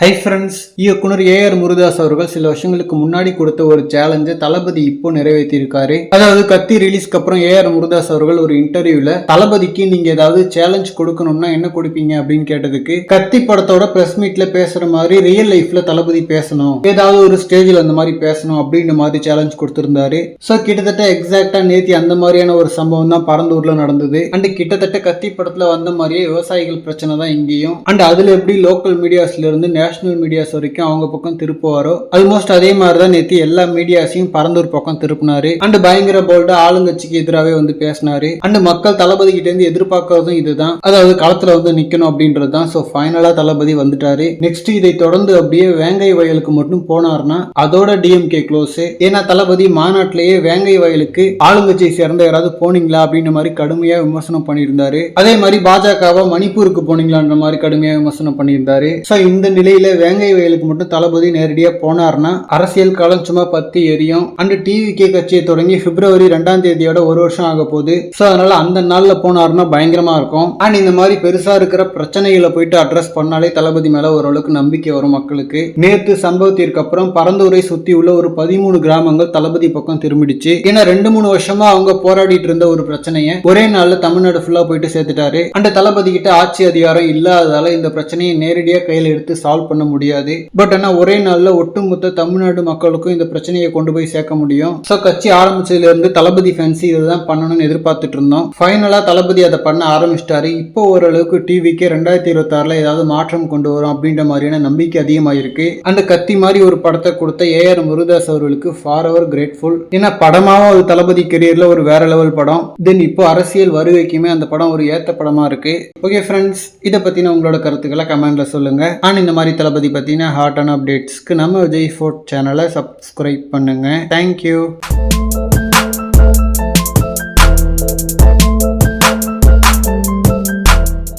Hi friends இயக்குனர் A R Murugadoss அவர்கள் சில வருஷங்களுக்கு முன்னாடி கொடுத்த ஒரு சேலஞ்சை தளபதி இப்போ நிறைவேற்றியிருக்காரு. அதாவது கத்தி ரிலீஸ்க்கு அப்புறம் ஏ ஆர் முருதாஸ் அவர்கள் ஒரு இன்டர்வியூல தளபதிக்கு நீங்க ஏதாவது சேலஞ்ச் கொடுக்கணும்னா என்ன கொடுப்பீங்க அப்படின்னு கேட்டதுக்கு கத்தி படத்தோட பிரஸ் மீட்ல பேசுற மாதிரி ரியல் லைஃப்ல தளபதி பேசணும் ஏதாவது ஒரு ஸ்டேஜில் அந்த மாதிரி பேசணும் அப்படின்ற மாதிரி சேலஞ்ச் கொடுத்திருந்தாரு. ஸோ கிட்டத்தட்ட எக்ஸாக்டா நேத்தி அந்த மாதிரியான ஒரு சம்பவம் தான் பரந்தூர்ல நடந்தது. அண்ட் கிட்டத்தட்ட கத்தி படத்துல வந்த மாதிரியே விவசாயிகள் பிரச்சனை தான் இங்கேயும். அண்ட் அதுல எப்படி லோக்கல் மீடியாஸ்ல இருந்து நேஷ்னல் மீடியாஸ் வரைக்கும் அவங்க பக்கம் திருப்புவாரோ? ஆல்மோஸ்ட் அதே மாதிரி தான் நேற்று எல்லா மீடியாஸையும் பரந்தூர் பக்கம் திருப்பினாரு. அண்ட் பயங்கர போல்டு ஆளுங்கட்சிக்கு எதிராகவே வந்து பேசினாரு. அண்ட் மக்கள் தளபதி கிட்ட இருந்து எதிர்பார்க்கறதும் இதுதான். அதாவது களத்துல வந்து நிக்கணும் அப்படின்றது தான் ஸோ ஃபைனலா தளபதி வந்துட்டாரு. நெக்ஸ்ட் இதை தொடர்ந்து அப்படியே வேங்கை வயலுக்கு மட்டும் போனார்னா அதோட டிஎம்கே க்ளோஸ் ஏன்னா தளபதி மாநாட்டிலேயே வேங்கை வயலுக்கு ஆளுங்கட்சியை சேர்ந்த யாராவது போனீங்களா அப்படின்ற மாதிரி கடுமையா விமர்சனம் பண்ணியிருந்தாரு. அதே மாதிரி பாஜகவா மணிப்பூருக்கு போனீங்களான்ற மாதிரி கடுமையா விமர்சனம் பண்ணியிருந்தாரு. ஸோ இந்த நிலையில வேங்கை வயலுக்கு மட்டும் தளபதி நேரடியா போனார்னா அரசியல் காலம் சும்மா பத்தி எரியும். அண்டு டிவிகே கட்சியை தொடங்கி பிப்ரவரி ரெண்டாம் தேதியோட ஒரு வருஷம் ஆக போகுது. ஸோ அதனால அந்த நாள்ல போனார்னா பயங்கரமா இருக்கும். அண்ட் இந்த மாதிரி பெருசா இருக்கிற பிரச்சனைகளை போயிட்டு அட்ரஸ் பண்ணாலே தளபதி மேல ஓரளவுக்கு நம்பிக்கை வரும் மக்களுக்கு. நேத்து சம்பவத்திற்கு அப்புறம் பரந்தூரை சுத்தி உள்ள ஒரு பதிமூணு கிராமங்கள் தளபதி பக்கம் திரும்பிடுச்சு. ஏன்னா ரெண்டு மூணு வருஷமா அவங்க போராடிட்டு இருந்த ஒரு பிரச்சனையை ஒரே நாள்ல தமிழ்நாடு ஃபுல்லா போயிட்டு சேர்த்துட்டாரு. அண்ட் தளபதி கிட்ட ஆட்சி அதிகாரம் இல்லாததால இந்த பிரச்சனையை நேரடியா கையில் எடுத்து சால்வ் சால்வ் பண்ண முடியாது. பட் ஆனால் ஒரே நாளில் ஒட்டுமொத்த தமிழ்நாடு மக்களுக்கும் இந்த பிரச்சனையை கொண்டு போய் சேர்க்க முடியும். ஸோ கட்சி ஆரம்பிச்சதுலேருந்து தளபதி ஃபேன்சி இதுதான் பண்ணணும்னு எதிர்பார்த்துட்டு இருந்தோம். ஃபைனலாக தளபதி அதை பண்ண ஆரம்பிச்சிட்டாரு. இப்போ ஓரளவுக்கு டிவிக்கு ரெண்டாயிரத்தி இருபத்தாறில் ஏதாவது மாற்றம் கொண்டு வரும் அப்படின்ற மாதிரியான நம்பிக்கை அதிகமாயிருக்கு. அந்த கத்தி மாதிரி ஒரு படத்தை கொடுத்த ஏஆர் முருகதாஸ் அவர்களுக்கு ஃபார் அவர் கிரேட்ஃபுல் ஏன்னா படமாவும் அது தளபதி கெரியர்ல ஒரு வேற லெவல் படம். தென் இப்போ அரசியல் வருகைக்குமே அந்த படம் ஒரு ஏத்த படமா இருக்கு. ஓகே ஃப்ரெண்ட்ஸ் இதை பத்தின உங்களோட கருத்துக்களை கமெண்ட்ல சொல்லுங்க. அண்ட் இந்த மாதிரி தளபதி பத்தின ஹாட்டான அப்டேட்ஸ்க்கு நம்ம விஜய் ஃபோர்ட் சேனலை சப்ஸ்கிரைப் பண்ணுங்க. Thank you